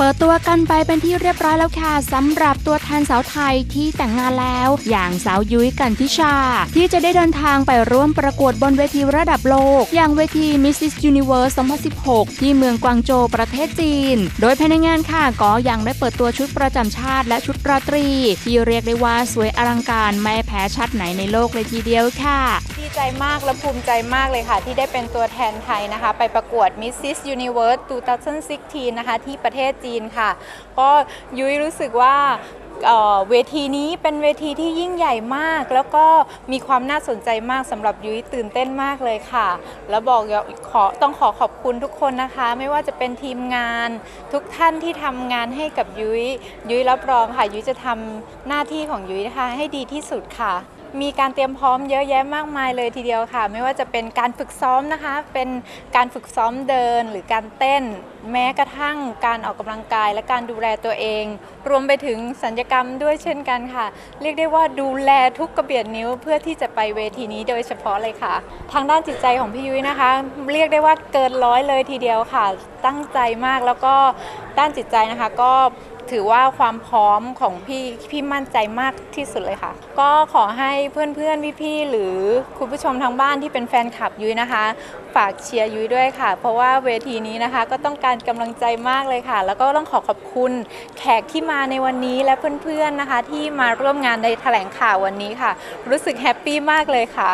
เปิดตัวกันไปเป็นที่เรียบร้อยแล้วค่ะสำหรับตัวแทนสาวไทยที่แต่งงานแล้ว อย่างสาวยุ้ยกันทิชา ที่จะได้เดินทางไปร่วมประกวดบนเวทีระดับโลก อย่างเวที Mrs. Universe 2016 ที่เมืองกวางโจวประเทศจีน โดยภายในงานค่ะก็ยังได้เปิดตัวชุดประจำชาติและชุดราตรี ที่เรียกได้ว่าสวยอลังการไม่แพ้ชาติไหนในโลกเลยทีเดียวค่ะ ดีใจมากและภูมิใจมากเลยค่ะ ที่ได้เป็นตัวแทนไทยนะคะ ไปประกวด Mrs. Universe 2016 นะคะ ที่ประเทศจีนค่ะ ก็ยุ้ยรู้สึกว่าเอ่อเวทีนี้เป็นเวทีที่ยิ่งใหญ่มาก แล้วก็มีความน่าสนใจมากสำหรับยุ้ยตื่นเต้นมากเลยค่ะ แล้วบอกอยากขอต้องขอขอบคุณทุกคนนะคะ ไม่ว่าจะเป็นทีมงาน ทุกท่านที่ทำงานให้กับยุ้ยยุ้ยรับรองค่ะยุ้ยจะทำหน้าที่ของยุ้ยนะคะให้ดีที่สุดค่ะ มีการเตรียมพร้อมเยอะแยะมากมายเลยทีเดียวค่ะ ไม่ว่าจะเป็นการฝึกซ้อมนะคะ เป็นการฝึกซ้อมเดิน หรือการเต้น แม้กระทั่งการออกกำลังกาย และการดูแลตัวเอง รวมไปถึงสัญญกรรมด้วยเช่นกันค่ะ เรียกได้ว่าดูแลทุกกระเบียดนิ้วเพื่อที่จะไปเวทีนี้โดยเฉพาะเลยค่ะ ทางด้านจิตใจของพี่ยุ้ยนะคะ เรียกได้ว่าเกินร้อยเลยทีเดียวค่ะ ตั้งใจมากแล้วก็ด้านจิตใจนะคะก็ ถือว่าความพร้อมของพี่พี่มั่นใจมากที่สุดเลยค่ะ ก็ขอให้เพื่อนๆพี่ๆหรือคุณผู้ชมทางบ้านที่เป็นแฟนคลับยุ้ยนะคะ ฝากเชียร์ยุ้ยด้วยค่ะ เพราะว่าเวทีนี้นะคะ ก็ต้องการกำลังใจมากเลยค่ะ แล้วก็ต้องขอขอบคุณแขกที่มาในวันนี้และเพื่อนๆนะคะ ที่มาร่วมงานในแถลงข่าววันนี้ค่ะ รู้สึกแฮปปี้มากเลยค่ะ